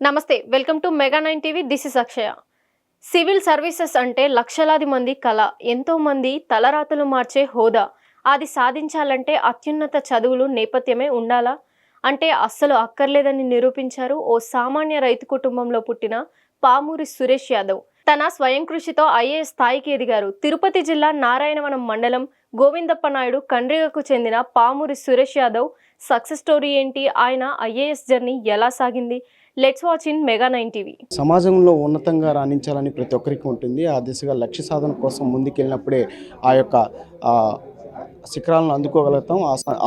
నమస్తే welcome to mega nine TV. This is Akshaya civil services అంటే లక్షలాది మంది కళ. ఎంతోమంది తలరాతలు మార్చే హోదా. అది సాధించాలంటే అత్యున్నత చదువులు నేపథ్యమే ఉండాలా? అంటే అస్సలు అక్కర్లేదని నిరూపించారు ఓ సామాన్య రైతు కుటుంబంలో పుట్టిన పామూరి సురేష్ యాదవ్. తన స్వయం కృషితో ఐఏఎస్ స్థాయికి ఎదిగారు. తిరుపతి జిల్లా నారాయణవనం మండలం గోవిందప్ప నాయుడు కండ్రిగకు చెందిన పామూరి సురేష్ యాదవ్ సక్సెస్ స్టోరీ ఏంటి? ఆయన ఐఏఎస్ జర్నీ ఎలా సాగింది? Let's watch in mega nine TV. సమాజంలో ఉన్నతంగా రాణించాలని ప్రతి ఒక్కరికి ఉంటుంది. ఆ దిశగా లక్ష్య సాధన కోసం ముందుకెళ్ళినప్పుడే ఆ యొక్క శిఖరాలను అందుకోగలుగుతాం.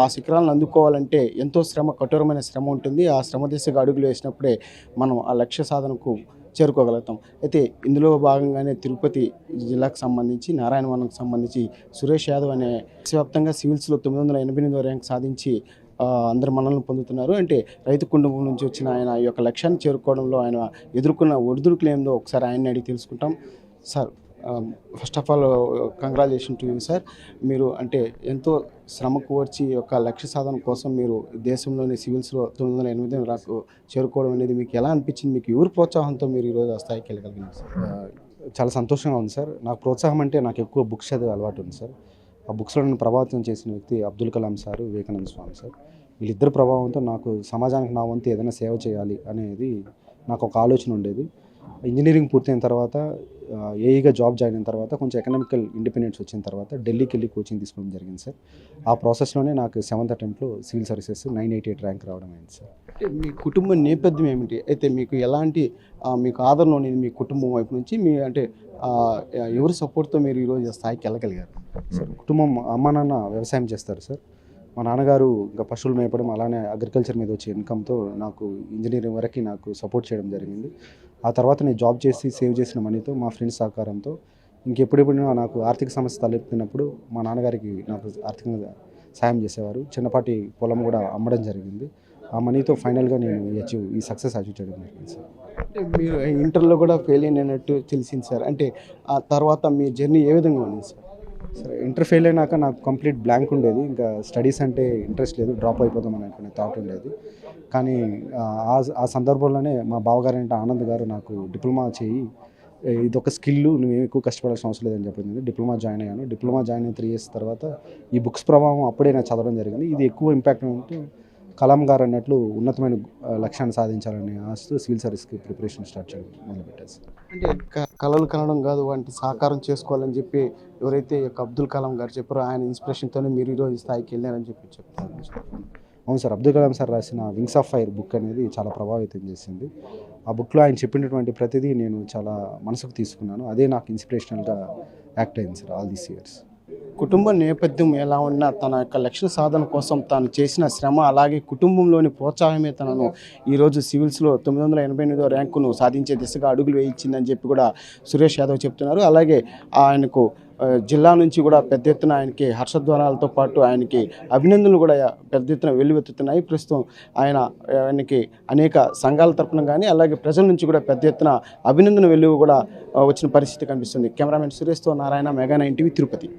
ఆ శిఖరాలను అందుకోవాలంటే ఎంతో శ్రమ కఠోరమైన శ్రమ ఉంటుంది. ఆ శ్రమ దిశగా అడుగులు వేసినప్పుడే మనం ఆ లక్ష్య సాధనకు చేరుకోగలుగుతాం. అయితే ఇందులో భాగంగానే తిరుపతి జిల్లాకు సంబంధించి నారాయణవనంకి సంబంధించి సురేష్ యాదవ్ అనే దేశవ్యాప్తంగా సివిల్స్లో తొమ్మిది వందల ఎనభై ఎనిమిదో ర్యాంక్ సాధించి అందరు మనల్ని పొందుతున్నారు. అంటే రైతు కుటుంబం నుంచి వచ్చిన ఆయన ఈ యొక్క లక్ష్యాన్ని చేరుకోవడంలో ఆయన ఎదుర్కొన్న ఒడిదుడుకులు ఏందో ఒకసారి ఆయన్ని అడిగి తెలుసుకుంటాం. Sir first of all congratulation to you sir మీరు అంటే ఎంతో శ్రమ కోర్చి యొక్క లక్ష్య సాధన కోసం మీరు దేశంలోని సివిల్స్లో తొమ్మిది వందల ఎనిమిది రాకు చేరుకోవడం అనేది మీకు ఎలా అనిపించింది? మీకు ఎవరి ప్రోత్సాహంతో మీరు ఈరోజు ఆ స్థాయికి వెళ్ళగలిగినారు సార్ చాలా సంతోషంగా ఉంది సార్ నాకు ప్రోత్సాహం అంటే నాకు ఎక్కువ బుక్స్ చదివే అలవాటు ఉంది సార్ ఆ బుక్స్లో ప్రభావితం చేసిన వ్యక్తి అబ్దుల్ కలాం సార్ వివేకానంద స్వామి సార్. వీళ్ళిద్దరు ప్రభావంతో నాకు సమాజానికి నా వంతు ఏదైనా సేవ చేయాలి అనేది నాకు ఒక ఆలోచన ఉండేది. ఇంజనీరింగ్ పూర్తయిన తర్వాత ఏఈగా జాబ్ జాయిన్ అయిన తర్వాత కొంచెం ఎకనామికల్ ఇండిపెండెన్స్ వచ్చిన తర్వాత ఢిల్లీకి వెళ్ళి కోచింగ్ తీసుకోవడం జరిగింది సార్. ఆ ప్రాసెస్లోనే నాకు seventh అటెంప్ట్లో civil services nine eighty eight rank రావడం అయింది సార్. అంటే మీ కుటుంబ నేపథ్యం ఏమిటి? అయితే మీకు ఎలాంటి మీకు ఆదరణ అనేది మీ కుటుంబం వైపు నుంచి మీ అంటే ఎవరి సపోర్ట్తో మీరు ఈరోజు ఆ స్థాయికి వెళ్ళగలిగారు? సార్ కుటుంబం అమ్మ నాన్న వ్యవసాయం చేస్తారు సార్. మా నాన్నగారు ఇంకా పశువులు మేపడం అలానే అగ్రికల్చర్ మీద వచ్చే ఇన్కమ్తో నాకు ఇంజనీరింగ్ వరకు నాకు సపోర్ట్ చేయడం జరిగింది. ఆ తర్వాత నేను జాబ్ చేసి సేవ్ చేసిన మనీతో మా ఫ్రెండ్స్ సహకారంతో ఇంకెప్పుడెప్పుడు నాకు ఆర్థిక సమస్య తలెత్తినప్పుడు మా నాన్నగారికి నాకు ఆర్థికంగా సాయం చేసేవారు. చిన్నపాటి పొలం కూడా అమ్మడం జరిగింది. ఆ మనీతో ఫైనల్గా నేను అచీవ్ ఈ సక్సెస్ అచీవ్ చేయడం జరిగింది సార్. అంటే మీరు ఇంటర్లో కూడా ఫెయిల్ అయినట్టు తెలిసింది సార్. అంటే ఆ తర్వాత మీ జర్నీ ఏ విధంగా ఉంది సార్? సరే ఇంటర్ ఫెయిల్ అయినాక నాకు కంప్లీట్ బ్లాంక్ ఉండేది. ఇంకా స్టడీస్ అంటే ఇంట్రెస్ట్ లేదు డ్రాప్ అయిపోతాం అని అనుకునే థాట్ ఉండేది. కానీ ఆ, ఆ సందర్భంలోనే మా బావగారు అంటే ఆనంద్ గారు నాకు డిప్లొమా చేయి ఇదొక ఇది ఒక స్కిల్ నువ్వు ఎక్కువ కష్టపడాల్సిన అవసరం లేదని చెప్పింది డిప్లొమా జాయిన్ అయ్యాను. డిప్లొమా జాయిన్ అయిన త్రీ ఇయర్స్ తర్వాత ఈ బుక్స్ ప్రభావం అప్పుడే నాకు చదవడం జరిగింది. ఇది ఎక్కువ ఇంపాక్ట్ ఉంటే కలాం గారు అన్నట్లు ఉన్నతమైన లక్ష్యాన్ని సాధించాలని ఆశతో సివిల్ సర్వీస్కి ప్రిపరేషన్ స్టార్ట్ చేయడం మొదలుపెట్టాను సార్. అంటే క- కలలు కనడం కాదు వంటి సాకారం చేసుకోవాలని చెప్పి ఎవరైతే అబ్దుల్ కలాం గారు చెప్పారో ఆయన ఇన్స్పిరేషన్తోనే మీరు ఈరోజు ఈ స్థాయికి వెళ్ళారని చెప్పి చెప్తారు. అవును సార్ అబ్దుల్ కలాం సార్ రాసిన వింగ్స్ ఆఫ్ ఫైర్ బుక్ అనేది చాలా ప్రభావితం చేసింది. ఆ బుక్లో ఆయన చెప్పినటువంటి ప్రతిదీ నేను చాలా మనసుకు తీసుకున్నాను. అదే నాకు ఇన్స్పిరేషనల్గా యాక్ట్ అయింది సార్ ఆల్ దీస్ ఇయర్స్. కుటుంబ నేపథ్యం ఎలా ఉన్నా తన యొక్క లక్ష్య సాధన కోసం తాను చేసిన శ్రమ అలాగే కుటుంబంలోని ప్రోత్సాహమే తనను ఈరోజు సివిల్స్లో తొమ్మిది వందల ఎనభై ఎనిమిదో ర్యాంకును సాధించే దిశగా అడుగులు వేయించిందని చెప్పి కూడా సురేష్ యాదవ్ చెప్తున్నారు. అలాగే ఆయనకు జిల్లా నుంచి కూడా పెద్ద ఎత్తున ఆయనకి హర్షధ్వానాలతో పాటు ఆయనకి అభినందనలు కూడా పెద్ద ఎత్తున వెల్లువెత్తుతున్నాయి. ప్రస్తుతం ఆయన ఆయనకి అనేక సంఘాల తరపున కానీ అలాగే ప్రజల నుంచి కూడా పెద్ద ఎత్తున అభినందన వెలువ కూడా వచ్చిన పరిస్థితి కనిపిస్తుంది. Cameraman సురేష్తో Narayana mega nine TV Tirupati.